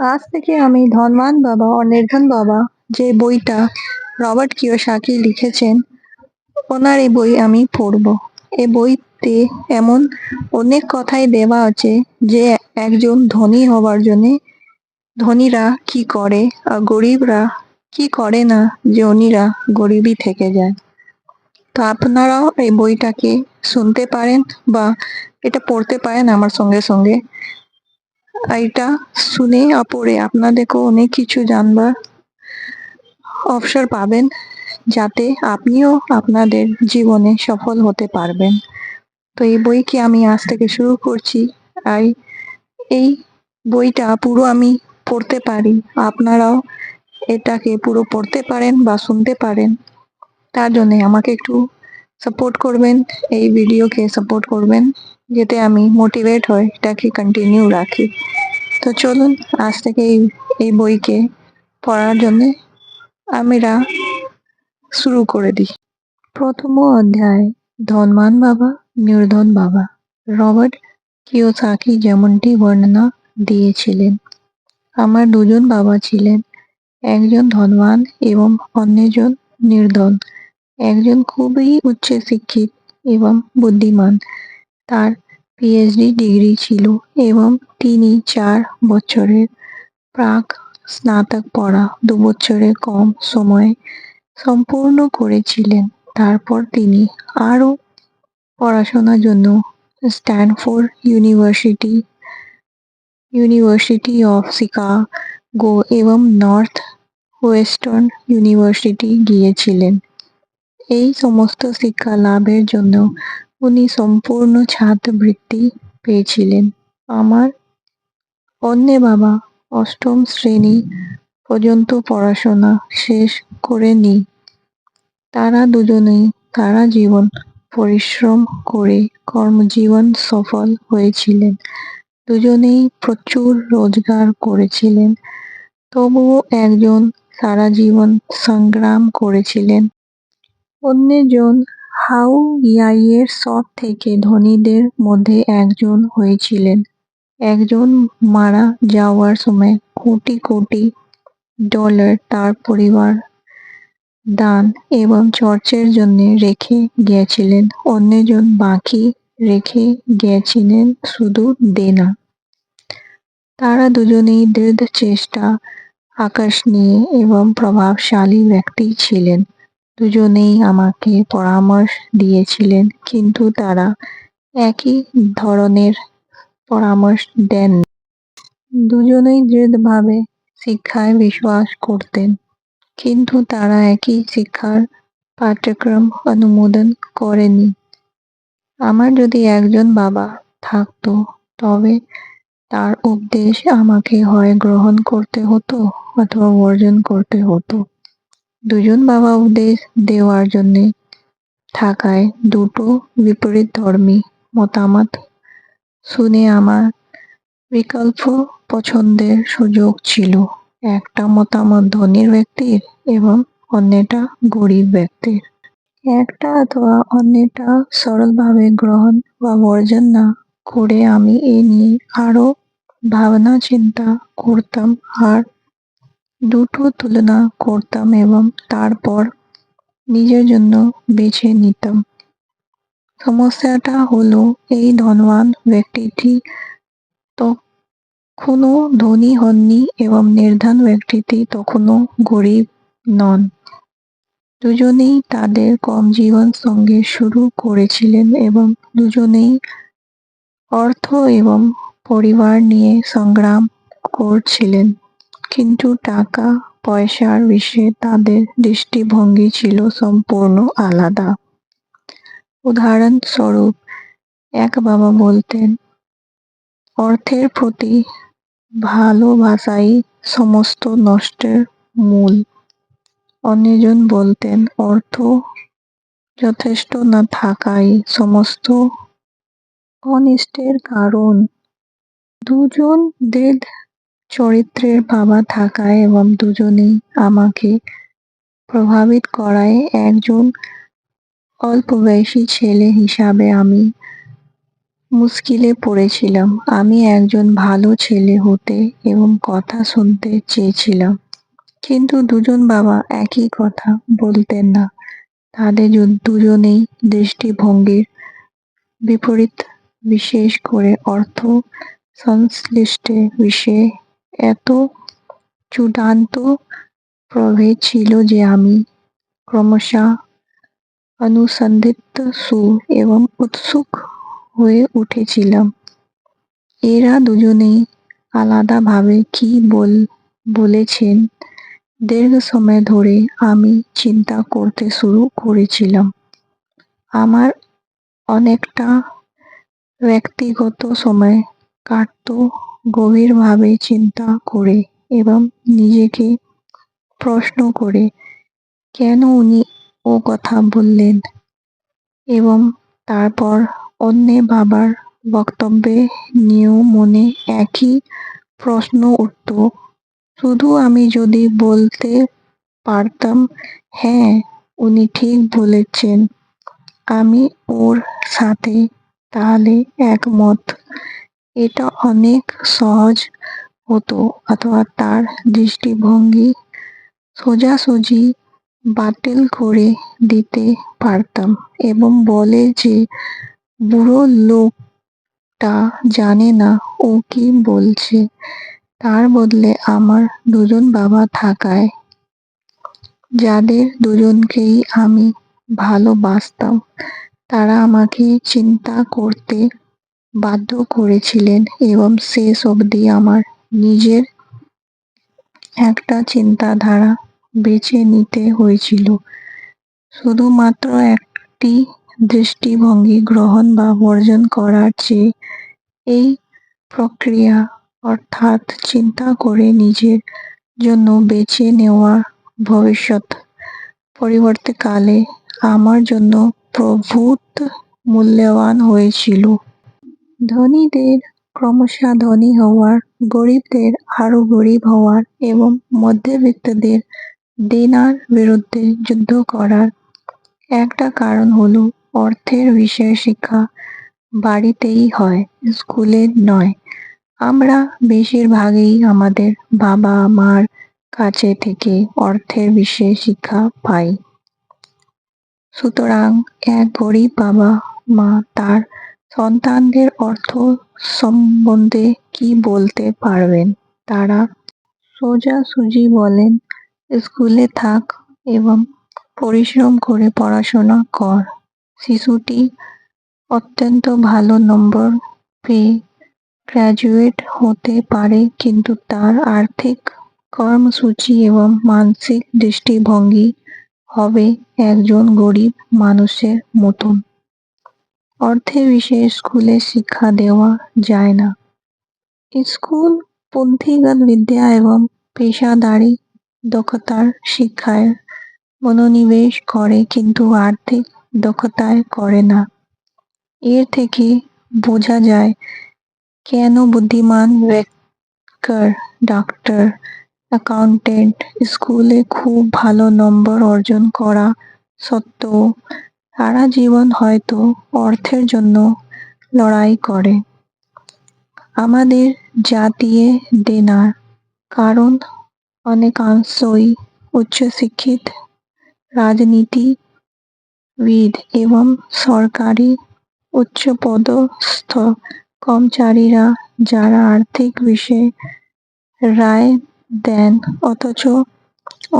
আজ থেকে আমি ধনবান বাবা ও নির্ধন বাবা যে বইটা রবার্ট কিওসাকি লিখেছেন, ওনার এই বই আমি পড়ব। এই বইতে এমন অনেক কথাই দেওয়া আছে যে একজন ধনী হবার জন্য ধনীরা কি করে আর গরিবরা কি করে না যে উনিরা গরিবই থেকে যায়। তো আপনারাও এই বইটাকে শুনতে পারেন বা এটা পড়তে পারেন আমার সঙ্গে সঙ্গে। এটা শুনে আর পড়ে আপনাদেরকেও অনেক কিছু জানবার অবসর পাবেন, যাতে আপনিও আপনাদের জীবনে সফল হতে পারবেন। তো এই বইকে আমি আজ থেকে শুরু করছি? আর এই বইটা পুরো আমি পড়তে পারি। আপনারাও এটাকে পুরো পড়তে পারেন বা শুনতে পারেন। তার জন্য আমাকে একটু সাপোর্ট করবেন, এই ভিডিওকে সাপোর্ট করবেন। যাতে আমি মোটিভেট হই, এটাকে কন্টিনিউ রাখি। তো চলুন, আজ থেকে এই এই বইকে পড়ার জন্য আমরা শুরু করে দিই। প্রথম অধ্যায় ধনমান বাবা, নির্ধন বাবা। রবার্ট কিওসাকি যেমনটি বর্ণনা দিয়েছিলেন, আমার দুজন বাবা ছিলেন, একজন ধনবান এবং অন্যজন নির্ধন। একজন খুবই উচ্চ শিক্ষিত এবং বুদ্ধিমান। তার পিএইচডি ডিগ্রি ছিল এবং তিনি চার বছরের প্রাক স্নাতক পড়া দু বছরের কম সময়ে সম্পূর্ণ করেছিলেন। তারপর তিনি আরও পড়াশোনার জন্য Stanford University University of Chicago এবং নর্থ ওয়েস্টার্ন ইউনিভার্সিটি গিয়েছিলেন। এই সমস্ত শিক্ষা লাভের জন্য উনি সম্পূর্ণ ছাত্রবৃত্তি পেয়েছিলেন। আমার অন্য বাবা অষ্টম শ্রেণি পর্যন্ত পড়াশোনা শেষ করেনি তারা দুজনেই, তারা জীবন, পরিশ্রম করে কর্মজীবন সফল হয়েছিলেন। দুজনেই প্রচুর রোজগার করেছিলেন। তবুও একজন সারা জীবন সংগ্রাম করেছিলেন। অন্যজন হাওয়াইয়ের সব থেকে ধনীদের মধ্যে একজন হয়েছিলেন। একজন মারা যাওয়ার সময় কোটি কোটি ডলার তার পরিবার দান এবং চর্চের জন্য রেখে গিয়েছিলেন। অন্যজন বাকি রেখে গিয়েছিলেন শুধু দেনা। তারা দুজনেই দৃঢ় চেষ্টা আকর্ষণীয় এবং প্রভাবশালী ব্যক্তি ছিলেন। দুজনেই আমাকে পরামর্শ দিয়েছিলেন, কিন্তু তারা একই ধরনের পরামর্শ দেন দুজনেই দৃঢ়ভাবে শিক্ষায় বিশ্বাস করতেন, কিন্তু তারা একই শিক্ষার পাঠ্যক্রম অনুমোদন করেনি। আমার যদি একজন বাবা থাকতো, তবে তার উপদেশ আমাকে হয় গ্রহণ করতে হতো অথবা বর্জন করতে হতো। দুজন বাবা উপদেশ দেওয়ার জন্যে থাকায় দুটো বিপরীত ধর্মী মতামত শুনে আমার বিকল্প পছন্দের সুযোগ ছিল। একটা মতামত ধনীর ব্যক্তির এবং অন্যটা গরিব ব্যক্তির। একটা অথবা অন্যটা সরলভাবে গ্রহণ বা বর্জন না করে আমি এ নিয়ে আরও ভাবনা চিন্তা করতাম আর দুটো তুলনা করতাম এবং তারপর নিজের জন্য বেছে নিতাম। সমস্যাটা হলো, এই ধনবান ব্যক্তিটি তখনও ধনী হননি এবং নির্ধন ব্যক্তিটি তখনও গরিব নন। দুজনেই তাদের কম জীবন সঙ্গে শুরু করেছিলেন এবং দুজনেই অর্থ এবং পরিবার নিয়ে সংগ্রাম করছিলেন। কিন্তু টাকা পয়সার বিষয়ে তাদের দৃষ্টিভঙ্গি ছিল সম্পূর্ণ আলাদা। উদাহরণস্বরূপ, এক বাবা বলতেন, অর্থের প্রতি ভালোবাসাই সমস্ত নষ্টের মূল। অন্যজন বলতেন, অর্থ যথেষ্ট না থাকাই সমস্ত অনিষ্টের কারণ। দুজন দৃঢ় চরিত্রের বাবা থাকায় এবং দুজনেই আমাকে প্রভাবিত করায় একজন অল্প বয়সী ছেলে হিসাবে আমি মুশকিলে পড়েছিলাম। আমি একজন ভালো ছেলে হতে এবং কথা শুনতে চেয়েছিলাম। কিন্তু দুজন বাবা একই কথা বলতেন না। তাদের দুজনেই দৃষ্টিভঙ্গির বিপরীত, বিশেষ করে অর্থ সংশ্লিষ্ট বিষয়ে এত চূড়ান্ত প্রভেদ ছিল যে আমি ক্রমশ অনুসন্ধিত সু এবং উৎসুক হয়ে উঠেছিলাম। এরা দুজনেই আলাদাভাবে কি বল, বলেছেন? দীর্ঘ সময় ধরে আমি চিন্তা করতে শুরু করেছিলাম। আমার অনেকটা ব্যক্তিগত সময় কাটতো গভীরভাবে চিন্তা করে এবং নিজেকে প্রশ্ন করে, কেন উনি ও কথা বললেন? এবং তারপর অন্যে বাবার বক্তব্যে নিয়েও মনে একই প্রশ্ন উঠত, শুধু আমি যদি বলতে পারতাম হ্যাঁ উনি ঠিক বলেছেন। আমি ওর সাথে তাহলে একমত। এটা অনেক সহজ হতো অথবা তার দৃষ্টিভঙ্গি সোজাসুজি বাতিল করে দিতে পারতাম এবং বলে যে, বুড়ো লোকটা জানে না ও কি বলছে। তার বদলে আমার দুজন বাবা থাকায় যাদের দুজনকেই আমি ভালোবাসতাম, তারা আমাকে চিন্তা করতে বাধ্য করেছিলেন এবং শেষ অবধি আমার নিজের একটা চিন্তাধারা বেছে নিতে হয়েছিল। শুধুমাত্র একটি দৃষ্টিভঙ্গি গ্রহণ বা বর্জন করার চেয়ে এই প্রক্রিয়া, অর্থাৎ চিন্তা করে নিজের জন্য বেছে নেওয়া ভবিষ্যৎ পরিবর্তীকালে আমার জন্য প্রভূত, মূল্যবান হয়েছিল। ধনীদের ক্রমশ ধনী হওয়ার, গরিবদের আরও গরিব হওয়ার এবং মধ্যবিত্তদের দেনার বিরুদ্ধে যুদ্ধ করার। একটা কারণ হলো অর্থের বিষয়ে শিক্ষা বাড়িতেই হয়, স্কুলে নয়। আমরা বেশিরভাগই আমাদের বাবা মার কাছে থেকে অর্থের বিষয়ে শিক্ষা পাই। সুতরাং এক গরিব বাবা মা তার সন্তানদের অর্থ সম্বন্ধে কি বলতে পারবেন? তারা সোজাসুজি বলেন, স্কুলে থাক এবং পরিশ্রম করে পড়াশোনা কর। শিশুটি অত্যন্ত ভালো নম্বর পেয়ে গ্র্যাজুয়েট হতে পারে, কিন্তু তার আর্থিক কর্মসূচি এবং মানসিক দৃষ্টিভঙ্গি হবে একজন গরিব মানুষের মতন। অর্থের বিষয়ে স্কুলে শিক্ষা দেওয়া যায় না। স্কুল পুঁথিগত বিদ্যা এবং পেশাদারি দক্ষতার শিক্ষায় মনোনিবেশ করে কিন্তু আর্থিক দক্ষতায় করে না। এর থেকে বোঝা যায় কেন বুদ্ধিমান বেকার ডাক্তার, অ্যাকাউন্টেন্ট, স্কুলে খুব ভালো নম্বর অর্জন করা সত্ত্বেও সারা জীবন হয়তো অর্থের জন্য লড়াই করে। আমাদের জাতীয় দেনার কারণ অনেকাংশই উচ্চশিক্ষিত রাজনীতিবিদ এবং সরকারি উচ্চপদস্থ কর্মচারীরা যারা আর্থিক বিষয়ে রায় দেন অথচ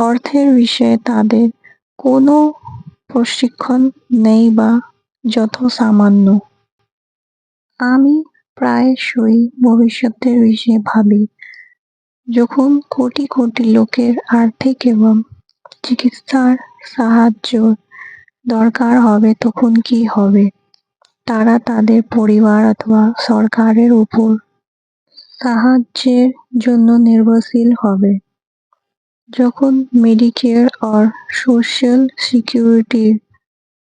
অর্থের বিষয়ে তাদের কোনো প্রশিক্ষণ নেই বা যৎসামান্য আমি প্রায়শই ভবিষ্যতের বিষয়ে ভাবি, যখন কোটি কোটি লোকের আর্থিক এবং চিকিৎসার সাহায্য দরকার হবে, তখন কি হবে? তারা তাদের পরিবার অথবা সরকারের উপর সাহায্যের জন্য নির্ভরশীল হবে। যখন মেডিকেয়ার আর সোশ্যাল সিকিউরিটির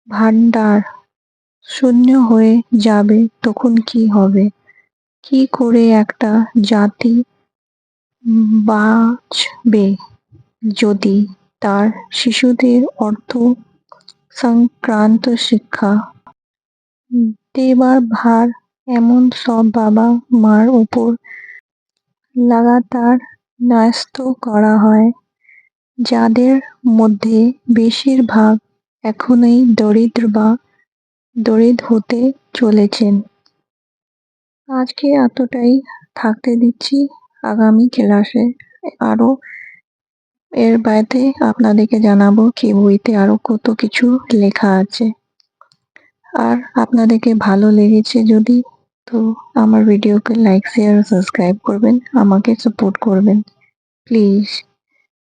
ভান্ডার শূন্য হয়ে যাবে, তখন কি হবে? কি করে একটা জাতি বাঁচবে যদি তার শিশুদের অর্থ সংক্রান্ত শিক্ষা? দেবার ভার এমন সব বাবা মার উপর লাগাতার ন্যস্ত করা হয়। যাদের মধ্যে বেশিরভাগ এখনই দরিদ্র বা দরিদ্র হতে চলেছেন। আজকে এতটাই। থাকতে দিচ্ছি আগামী ক্লাসে আরও এর বাইরে আপনাদেরকে জানাব কি বইতে আরও কত কিছু লেখা আছে। আর আপনাদেরকে ভালো লেগেছে যদি, তো আমার ভিডিওকে লাইক, শেয়ার, সাবস্ক্রাইব করবেন, আমাকে সাপোর্ট করবেন। প্লিজ।